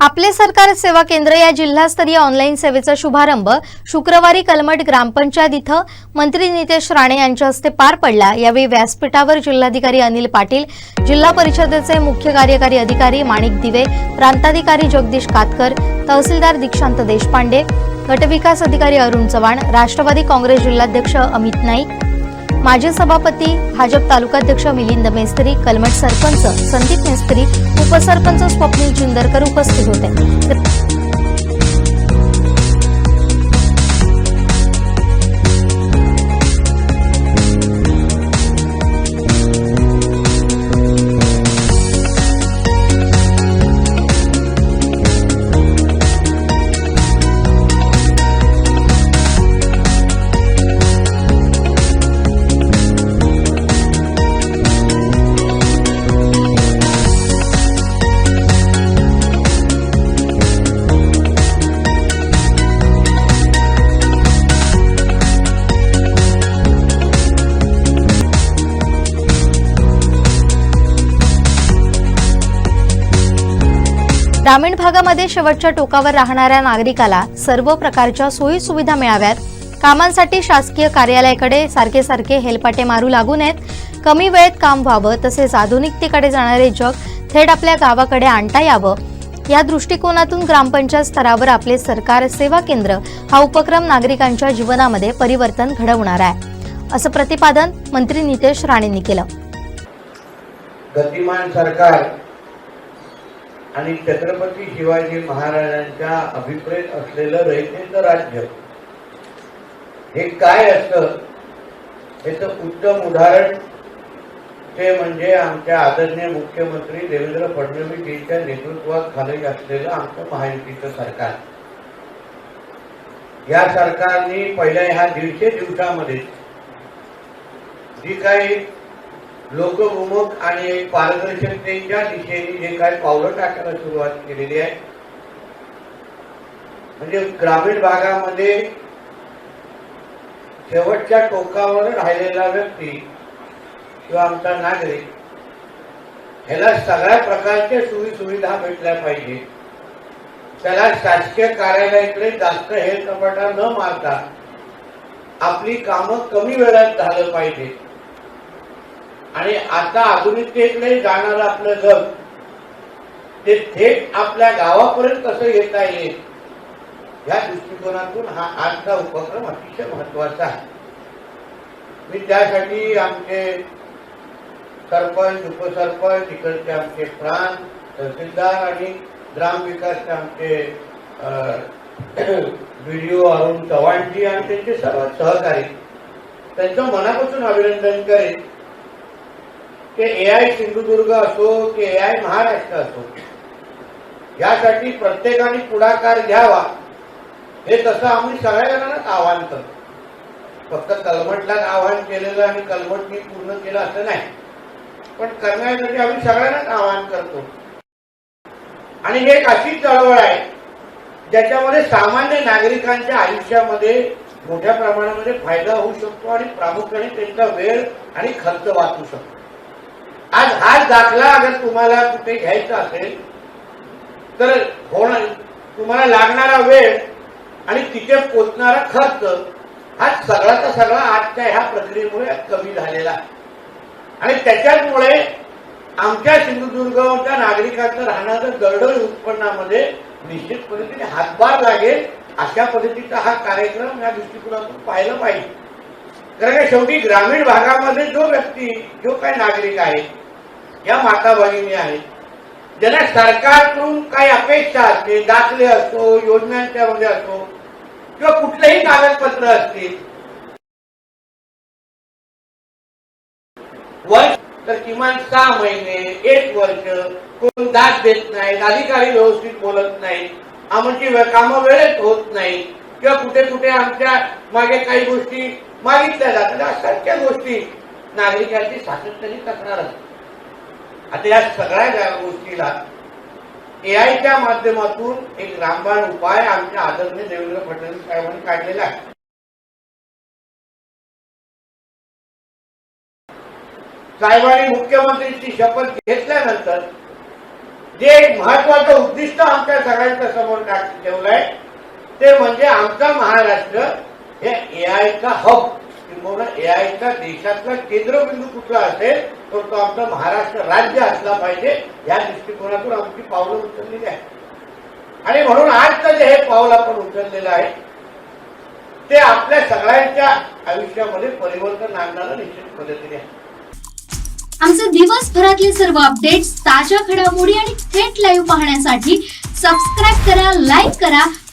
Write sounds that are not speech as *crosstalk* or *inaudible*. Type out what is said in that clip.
आपले सरकार सेवा केंद्र या जिल्हास्तरीय ऑनलाईन सेवेचा शुभारंभ शुक्रवारी कलमट ग्रामपंचायत इथं मंत्री नितेश राणे यांच्या हस्ते पार पडला. यावेळी व्यासपीठावर जिल्हाधिकारी अनिल पाटील जिल्हा परिषदेचे मुख्य कार्यकारी अधिकारी माणिक दिवे प्रांताधिकारी जगदीश कातकर तहसीलदार दीक्षांत देशपांडे गटविकास अधिकारी अरुण चव्हाण राष्ट्रवादी काँग्रेस जिल्हाध्यक्ष अमित नाईक माजी सभापती भाजप तालुकाध्यक्ष मिलिंद मेस्त्री कलमट सरपंच संदीप मेस्त्री उपसरपंच स्वप्नील जिंदरकर उपस्थित होते. ग्रामीण भागामध्ये शेवटच्या टोकावर राहणाऱ्या नागरिकाला सर्व प्रकारच्या सोयी सुविधा मिळाव्यात. कामांसाठी शासकीय कार्यालयाकडे सारखे सारखे हेलपाटे मारू लागू नयेत. कमी वेळेत काम व्हावं तसेच आधुनिकतेकडे जाणारे जग थेट आपल्या गावाकडे आणता यावं. या दृष्टिकोनातून ग्रामपंचायत स्तरावर आपले सरकार सेवा केंद्र हा उपक्रम नागरिकांच्या जीवनामध्ये परिवर्तन घडवणार आहे. असं प्रतिपादन मंत्री नितेश राणेंनी केलं. गतिमान सरकार आणि छत्रपती शिवाजी महाराजांच्या अभिप्रेत असलेलं रयतेचं राज्य. हे काय असतं? याचं उत्तम उदाहरण. ते म्हणजे आमच्या आदरणीय मुख्यमंत्री देवेंद्र फडणवीस यांच्या नेतृत्वाखाली असलेलं आमचं महायुतीचं सरकार. या सरकारने पहिल्या ह्या दीडशे दिवसामध्ये जी काही लोकभूमक आणि पारदर्शकतेच्या दिशेने जे काही पावलं टाकायला सुरुवात केलेली आहे. म्हणजे ग्रामीण भागामध्ये शेवटच्या टोकावर राहिलेला व्यक्ती किंवा आमचा नागरिक ह्याला सगळ्या प्रकारच्या सोयी सुविधा भेटल्या पाहिजे. त्याला शासकीय कार्यालयाकडे जास्त हेलकपाटा न मारता आपली कामं कमी वेळात झालं पाहिजे. आणि आता आधुनिकतेकडे जाणारं आपलं जग ते थेट आपल्या गावापर्यंत कसं येता येईल? या दृष्टिकोनातून हा आजचा उपक्रम अतिशय महत्त्वाचा आहे. मी त्यासाठी आमचे सरपंच उपसरपंच इकडचे आमचे प्राण तहसीलदार आणि ग्रामविकासचे आमचे व्हिडिओ *clears throat* अरुण चव्हाणजी आणि त्यांचे सर्व सहकारी त्यांचं मनापासून अभिनंदन करेन. ते ए आय सिंधुदुर्ग असो की ए आय महाराष्ट्र असो यासाठी प्रत्येकाने पुढाकार घ्यावा. हे तसं आम्ही सगळ्यांनाच आवाहन करतो. फक्त कलमटलाच आवाहन केलेलं आणि कलमटनी पूर्ण केलं असं नाही. पण करण्यासाठी आम्ही सगळ्यांनाच आवाहन करतो. आणि हे एक अशी चळवळ आहे ज्याच्यामध्ये सामान्य नागरिकांच्या आयुष्यामध्ये मोठ्या प्रमाणामध्ये फायदा होऊ शकतो आणि प्रामुख्याने त्यांचा वेळ आणि खर्च वाचू शकतो. आज हा दाखला अगर तुम्हाला कुठे घ्यायचा असेल तर होणार तुम्हाला लागणारा वेळ आणि तिथे पोचणारा खर्च हा सगळ्याचा सगळा आजच्या ह्या प्रक्रियेमुळे कमी झालेला आहे. आणि त्याच्यामुळे आमच्या सिंधुदुर्गच्या नागरिकांचं राहणारं दरडोई उत्पन्नामध्ये निश्चित पद्धतीने हातभार लागेल. अशा पद्धतीचा हा कार्यक्रम या दृष्टिकोनातून पाहिलं पाहिजे. कारण का शेवटी ग्रामीण भागामध्ये जो व्यक्ती जो काही नागरिक आहे या माता भगिनी आहेत ज्यांना सरकारकडून काही अपेक्षा असते दाखले असतो योजनांच्या मध्ये असतो किंवा कुठलेही कागदपत्र असतील वर्ष तर किमान सहा महिने एक वर्ष कोण दाद देत नाहीत अधिकारी व्यवस्थित बोलत नाहीत आमची कामं वेळेत होत नाही किंवा कुठे कुठे आमच्या मागे काही गोष्टी मागितल्या जातात असंख्य गोष्टी. नागरिकांची सातत्याने तक्रार असते आता या सगळ्या गोष्टीला एआयच्या माध्यमातून एक रामबाण उपाय आमच्या आदरणीय देवेंद्र फडणवीस साहेबांनी काढलेला आहे. साहेबांनी मुख्यमंत्रीची शपथ घेतल्यानंतर जे एक महत्वाचं उद्दिष्ट आमच्या सगळ्यांच्या समोर ठेवलंय ते म्हणजे आमचा महाराष्ट्र हे एआयचा हब किंवा एआयचा देशातला केंद्रबिंदू कुठला असेल तर तो आमचा महाराष्ट्र राज्य असला पाहिजे या दृष्टिकोनातून आमची पावलं उचललेली आहे आणि म्हणून आजचं जे हे पाऊल आपण उचललेलं आहे ते आपल्या सगळ्यांच्या आयुष्यामध्ये परिवर्तन आणणारं निश्चित पद्धतीने आहे. आमचे दिवसभरातले सर्व अपडेट्स ताज्या घडामोडी आणि थेट लाईव्ह पाहण्यासाठी सबस्क्राईब करा लाईक करा